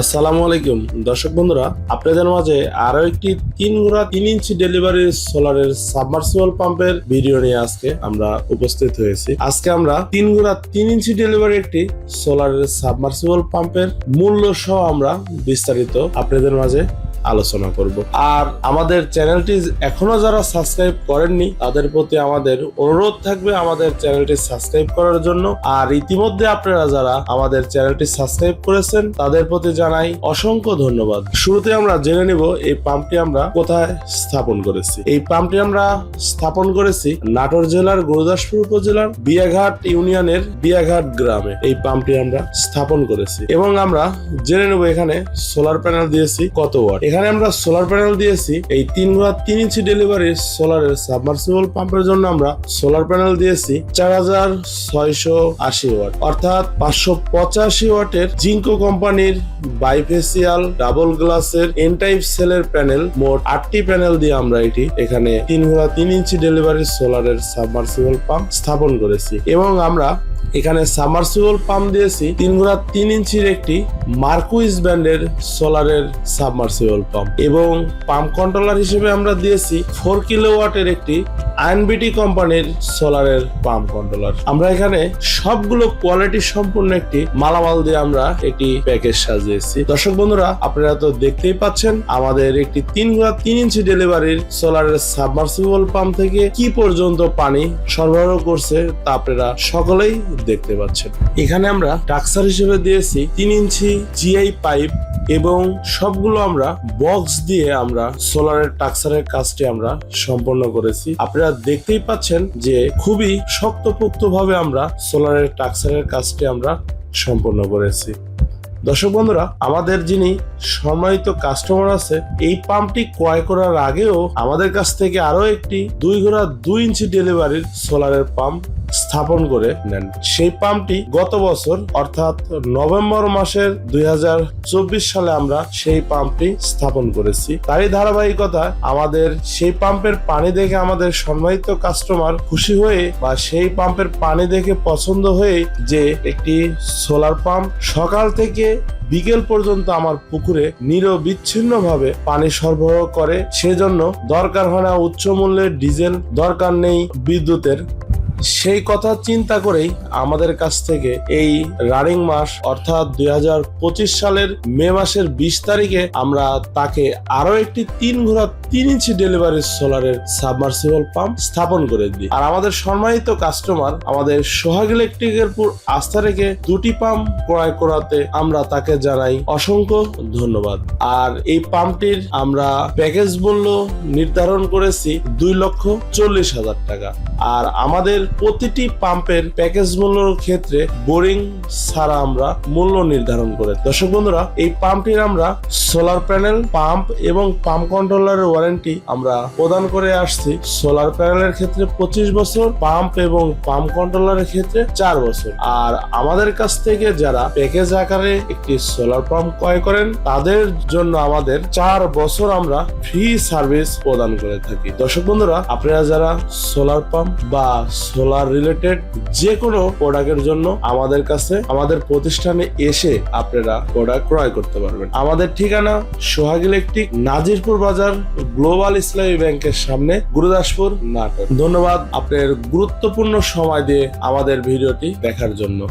আসসালামু আলাইকুম। দর্শক বন্ধুরা, আপনাদের মাঝে আরও একটি তিন গুড়া, তিন ইঞ্চি ডেলিভারি সোলারের সাবমার্সিবল পাম্পের ভিডিও নিয়ে আজকে আমরা উপস্থিত হয়েছি। আজকে আমরা তিন গুড়া, তিন ইঞ্চি ডেলিভারি একটি সোলারের সাবমার্সিবল পাম্পের মূল্য সহ আমরা বিস্তারিত আপনাদের মাঝে আলোচনা করব। আর আমাদের চ্যানেলটি এখনও যারা সাবস্ক্রাইব করেননি, তাদের প্রতি আমাদের অনুরোধ থাকবে আমাদের চ্যানেলটি সাবস্ক্রাইব করার জন্য। আর ইতিমধ্যে আপনারা যারা আমাদের চ্যানেলটি সাবস্ক্রাইব করেছেন, তাদের প্রতি জানাই অসংখ্য ধন্যবাদ। শুরুতে আমরা জেনে নিব এই পাম্পটি আমরা কোথায় স্থাপন করেছি। এই পাম্পটি আমরা স্থাপন করেছি নাটোর জেলার গুরুদাসপুর উপজেলার বিয়াঘাট ইউনিয়নের বিয়াঘাট গ্রামে। এই পাম্পটি আমরা স্থাপন করেছি। এবং আমরা জেনে নেব এখানে সোলার প্যানেল দিয়েছি কত ওয়াট। এখানে আমরা সোলার প্যানেল দিয়েছি। এই তিন গুণা তিন ইঞ্চি ডেলিভারি সোলারের সাবমার্সিবল পাম্পের জন্য আমরা সোলার প্যানেল দিয়েছি চার হাজার ছয়শো আশি ওয়াট অর্থাৎ পাঁচশো পঁচাশি ওয়াটের জিঙ্কো কোম্পানির বাইফেসিয়াল ডাবল গ্লাসের এন টাইপ সেলের প্যানেল মোট আটটি প্যানেল দিয়ে আমরা এটি এখানে তিন গুণা তিন ইঞ্চি ডেলিভারি সোলারের সাবমার্সিবল পাম্প স্থাপন করেছি। এবং আমরা এখানে সাবমার্সিবল পাম্প দিয়েছি তিন গুণা তিন ইঞ্চির একটি মার্কুইস ব্র্যান্ডের সোলারের সাবমার্সিবল পাম্প। এবং পাম্প কন্ট্রোলার হিসেবে আমরা দিয়েছি ফোর কিলো ওয়াটের একটি আইনবিটি কোম্পানির সোলারের পাম্প কন্ট্রোলার। আমরা এখানে সবগুলো কোয়ালিটি সম্পূর্ণ একটি মালামাল দিয়ে আমরা একটি প্যাকেজ সাজিয়েছি। দর্শক বন্ধুরা, আপনারা তো দেখতেই পাচ্ছেন আমাদের একটি তিন গুণা তিন ইঞ্চি ডেলিভারির সোলারের সাবমার্সিবল পাম্প থেকে কি পর্যন্ত পানি সরবরাহ করছে তা আপনারা সকলেই দেখতে পাচ্ছেন। এখানে আমরা টাক্সার হিসেবে দিয়েছি তিন ইঞ্চি জিআই পাইপ এবং সবগুলো আমরা বক্স দিয়ে আমরা সোলারের টাক্সারের কাজটি আমরা সম্পন্ন করেছি। আপনারা দেখতেই পাচ্ছেন যে খুবই শক্তপোক্ত ভাবে আমরা সোলারের টাকসারের কাজটি আমরা সম্পন্ন করেছি। দর্শক বন্ধুরা, আমাদের যিনি সম্মানিত কাস্টমার আছে, এই পাম্পটি ক্রয় করার আগেও আমাদের কাছ থেকে আরও একটি দুই ঘোড়া দুই ইঞ্চি ডেলিভারির সোলারের পাম্প স্থাপন করে নেন। সেই পাম্পটি গত বছর, অর্থাৎ নভেম্বর মাসের দুই হাজার চব্বিশ সালে আমরা সেই পাম্পটি স্থাপন করেছি। তারই ধারাবাহিকতা, আমাদের সেই পাম্পের পানি দেখে আমাদের সম্মানিত কাস্টমার খুশি হয়ে বা সেই পাম্পের পানি দেখে পছন্দ হয়ে যে একটি সোলার পাম্প সকাল থেকে বিকেল পর্যন্ত আমার পুকুরে নিরবিচ্ছিন্ন ভাবে পানি সরবরাহ করে, সেজন্য দরকার হয় না উচ্চ মূল্যের ডিজেল, দরকার নেই বিদ্যুতের। সেই কথা চিন্তা করেই আমাদের কাছ থেকে এই রানিং মাস, অর্থাৎ দুই হাজার পঁচিশ সালের মে মাসের বিশ তারিখে আমরা তাকে আরও একটি তিন ঘোড়া, তিন ইঞ্চি ডেলিভারি সোলারের সাবমার্সিবল পাম্প স্থাপন করে দিই। আর আমাদের সম্মানিত কাস্টমার আমাদের সোহাগ ইলেকট্রিকের আস্থা রেখে দুটি পাম্প ক্রয় করাতে আমরা তাকে জানাই অসংখ্য ধন্যবাদ। আর এই পাম্পটির আমরা প্যাকেজ মূল্য নির্ধারণ করেছি দুই লক্ষ চল্লিশ হাজার টাকা। আর আমাদের প্রতিটি পাম্পের প্যাকেজ মূল্যর ক্ষেত্রে বোরিং ছাড়া আমরা মূল্য নির্ধারণ করে। দর্শক বন্ধুরা, এই পাম্পটির আমরা সোলার প্যানেল পাম্প এবং পাম্প কন্ট্রোলারের ওয়ারেন্টি আমরা প্রদান করে আসছি। সোলার প্যানেলের ক্ষেত্রে পঁচিশ বছর পাম্প এবং পাম্প কন্ট্রোলারের ক্ষেত্রে চার বছর। আর আমাদের কাছ থেকে যারা প্যাকেজ আকারে একটি সোলার পাম্প ক্রয় করেন, তাদের জন্য আমাদের চার বছর আমরা ফ্রি সার্ভিস প্রদান করে থাকি। দর্শক বন্ধুরা, আপনারা যারা সোলার পাম্প বা সোলার রিলেটেড যে কোনো প্রোডাক্টের জন্য আমাদের কাছে, আমাদের প্রতিষ্ঠানে এসে আপনারা প্রোডাক্ট ক্রয় করতে পারবেন। আমাদের ঠিকানা সোহাগ ইলেকট্রিক, নাজিরপুর বাজার, গ্লোবাল ইসলামী ব্যাংকের সামনে, গুরুদাসপুর নাটক ধন্যবাদ আপনার গুরুত্বপূর্ণ সময় দিয়ে আমাদের ভিডিওটি দেখার জন্য।